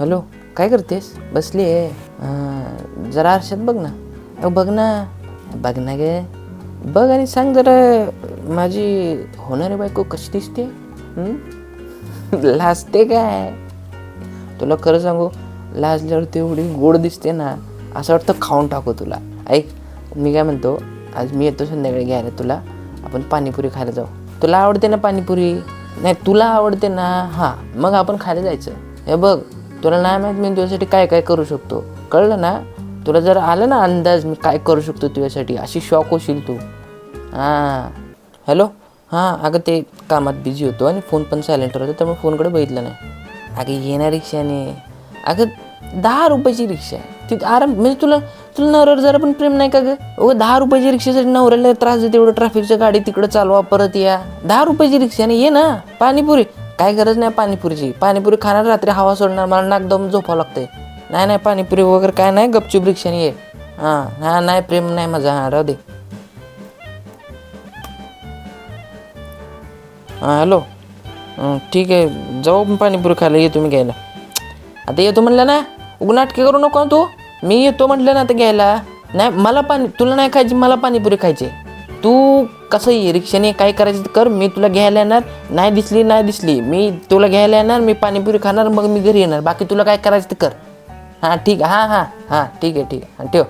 Hello काय करतेस? बसली आहे. जरा आरशात बघ ना. अहो बघ ना. बघ ना गे. बघ आणि सांग जरा माझी होणारी बायको कशी दिसते? लाजते काय? तुला खरं सांगू लाजल्यावर तेवढी गोड दिसते ना असं वाटतं खाऊन टाकू तुला. ऐक मी काय म्हणतो आज मी येतो संध्याकाळी घ्यायला तुला. आपण पाणीपुरी खायला जाऊ. तुला आवडते ना पाणीपुरी? नाही तुला आवडते ना? हां मग आपण खायला जायचं. हे बघ. तुला नाही माहीत मी तुझ्यासाठी काय काय करू शकतो. कळलं ना? तुला जर आलं ना अंदाज मी काय करू शकतो तुझ्यासाठी अशी शॉक होशील तू. हां. हॅलो हां अगं ते कामात बिझी होतो आणि फोन पण सायलेंटवर होता त्यामुळे फोनकडे बघितलं नाही. अगं येणार रिक्षाने अगं दहा रुपयाची रिक्षा. आहे ती आराम म्हणजे तुला तुला नवऱ्यावर जरा पण प्रेम नाही का गं? अगं दहा रुपयाची रिक्षासाठी नवऱ्याला त्रास देते एवढं ट्रॅफिकच्या गाडी तिकडं चालवा परत या. दहा रुपयाची रिक्षाने ये ना. पाणीपुरी. काय गरज नाही पाणीपुरीची. पाणीपुरी खाणार रात्री हवा सोडणार मला नाकदम झोपावं लागते नाही नाही पाणीपुरी वगैरे काय नाही गपचूप रिक्षाने ये. हां हां नाही प्रेम नाही माझा हां राहू दे. हां हॅलो. ठीक आहे जाऊ पाणीपुरी खायला येतो मी घ्यायला. आता येतो म्हणलं ना उग नाटके करू नको तू. मी येतो म्हटलं ना आता घ्यायला. नाही मला पाणी तुला नाही खायची मला पाणीपुरी खायची. तू कसं रिक्षाने काय करायचं तर कर मी तुला घ्यायला येणार नाही दिसली नाही दिसली. मी तुला घ्यायला येणार मी पाणीपुरी खाणार मग मी घरी येणार. बाकी तुला काय करायचं तर कर. हां ठीक आहे. हां हां हां ठीक आहे ठीक आहे. हां ठेव.